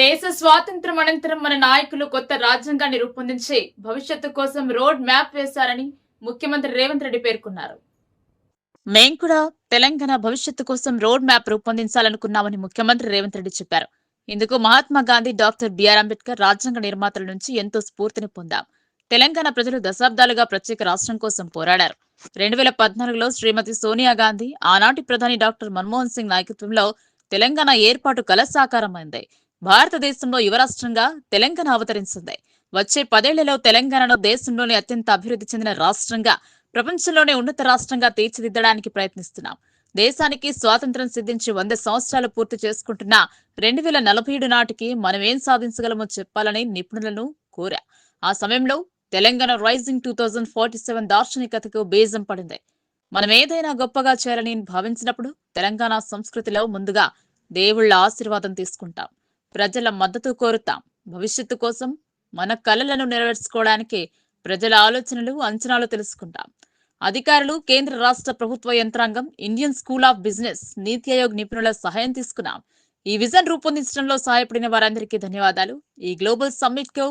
దేశ స్వాతంత్రం అనంతరం మన నాయకులు కొత్త రాజ్యాంగాన్ని రూపొందించి భవిష్యత్తు కోసం రోడ్ మ్యాప్ వేశారని ముఖ్యమంత్రి రేవంత్ రెడ్డి పేర్కొన్నారు. మేం కూడా తెలంగాణ భవిష్యత్తు కోసం రోడ్ మ్యాప్ రూపొందించాలనుకున్నామని ముఖ్యమంత్రి రేవంత్ రెడ్డి చెప్పారు. ఇందుకు Mahatma Gandhi doctor B R Ambedkar రాజ్యాంగ నిర్మాతల నుంచి ఎంతో స్ఫూర్తిని పొందాం. తెలంగాణ ప్రజలు దశాబ్దాలుగా ప్రత్యేక రాష్ట్రం కోసం పోరాడారు. రెండు వేల పద్నాలుగులో శ్రీమతి సోనియా గాంధీ ఆనాటి ప్రధాని డాక్టర్ మన్మోహన్ సింగ్ నాయకత్వంలో తెలంగాణ ఏర్పాటు కల సాకారమైంది భారతదేశంలో యువ రాష్ట్రంగా తెలంగాణ అవతరించింది. వచ్చే పదేళ్ళలో తెలంగాణను దేశంలోని అత్యంత అభివృద్ధి చెందిన రాష్ట్రంగా ప్రపంచంలోనే ఉన్నత రాష్ట్రంగా తీర్చిదిద్దడానికి ప్రయత్నిస్తున్నాం. దేశానికి స్వాతంత్ర్యం సిద్ధించి వంద సంవత్సరాలు పూర్తి చేసుకుంటున్న రెండు వేల నలభై ఏడు నాటికి మనం ఏం సాధించగలమో చెప్పాలని నిపుణులను కోరా. ఆ సమయంలో Telangana rising two thousand forty seven దార్శనికతకు బీజం పడింది. మనం ఏదైనా గొప్పగా చేయాలని భావించినప్పుడు తెలంగాణ సంస్కృతిలో ముందుగా దేవుళ్ళ ఆశీర్వాదం తీసుకుంటాం. ప్రజల మద్దతు కోరుతాం. భవిష్యత్తు కోసం మన కలలను నెరవేర్చుకోవడానికి ప్రజల ఆలోచనలు అంచనాలు తెలుసుకుంటాం. అధికారులు కేంద్ర రాష్ట్ర ప్రభుత్వ యంత్రాంగం ఇండియన్ స్కూల్ ఆఫ్ బిజినెస్ నీతి ఆయోగ్ నిపుణుల సహాయం తీసుకున్నాం. ఈ విజన్ రూపొందించడంలో సహాయపడిన వారందరికీ ధన్యవాదాలు. ఈ గ్లోబల్ సమ్మిట్కు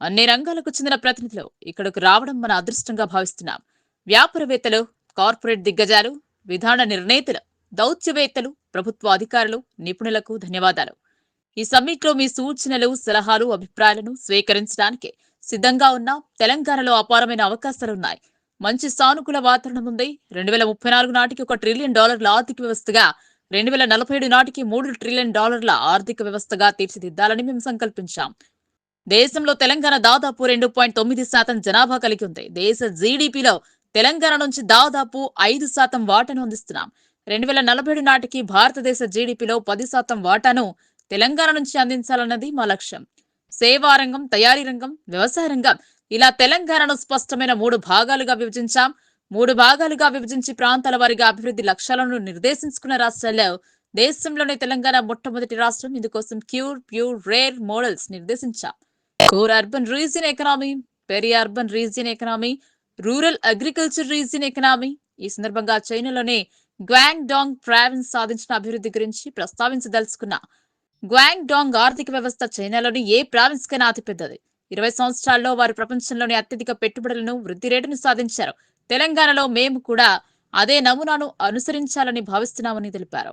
అన్ని రంగాలకు చెందిన ప్రతినిధులు ఇక్కడకు రావడం మన అదృష్టంగా భావిస్తున్నాం. వ్యాపారవేత్తలు కార్పొరేట్ దిగ్గజాలు విధాన నిర్ణేతలు దౌత్యవేత్తలు ప్రభుత్వ అధికారులు నిపుణులకు ధన్యవాదాలు. ఈ సమ్మిట్లో మీ సూచనలు సలహాలు అభిప్రాయాలను స్వీకరించడానికి సిద్ధంగా ఉన్న తెలంగాణలో అపారమైన అవకాశాలున్నాయి. మంచి సానుకూల వాతావరణం ఉంది. రెండు వేల ముప్పై నాలుగు నాటికి ఒక ట్రిలియన్ డాలర్ల ఆర్థిక వ్యవస్థగా రెండు వేల నలభై ఏడు నాటికి మూడు ట్రిలియన్ డాలర్ల ఆర్థిక వ్యవస్థగా తీర్చిదిద్దాలని మేము సంకల్పించాం. దేశంలో తెలంగాణ దాదాపు రెండు పాయింట్ తొమ్మిది శాతం జనాభా కలిగి ఉంది. దేశ జీడిపిలో తెలంగాణ నుంచి దాదాపు ఐదు శాతం వాటాను అందిస్తున్నాం. రెండు వేల నలభై ఏడు నాటికి భారతదేశ జీడిపిలో పది శాతం వాటాను తెలంగాణ నుంచి అందించాలన్నది మా లక్ష్యం. సేవా రంగం తయారీ రంగం వ్యవసాయ రంగం. ఇలా తెలంగాణను స్పష్టమైన మూడు భాగాలుగా విభజించాం. మూడు భాగాలుగా విభజించి ప్రాంతాల వారిగా అభివృద్ధి లక్ష్యాలను నిర్దేశించుకున్న రాష్ట్రాల్లో దేశంలోనే తెలంగాణ మొట్టమొదటి రాష్ట్రం. ఇందుకోసం cure pure rare models నిర్దేశించాం. Core urban region economy peri urban region economy rural agriculture region economy. ఈ సందర్భంగా చైనాలోనే గ్వాంగ్ డాంగ్ ప్రావిన్స్ సాధించిన అభివృద్ధి గురించి ప్రస్తావించదలుచుకున్నా గ్వాంగ్ డాంగ్ ఆర్థిక వ్యవస్థ చైనాలోని ఏ ప్రావిన్స్ కైనా అతిపెద్దది. ఇరవై సంవత్సరాల్లో వారు ప్రపంచంలోని అత్యధిక పెట్టుబడులను వృద్ధి రేటును సాధించారు. తెలంగాణలో మేము కూడా అదే నమూనాను అనుసరించాలని భావిస్తున్నామని తెలిపారు.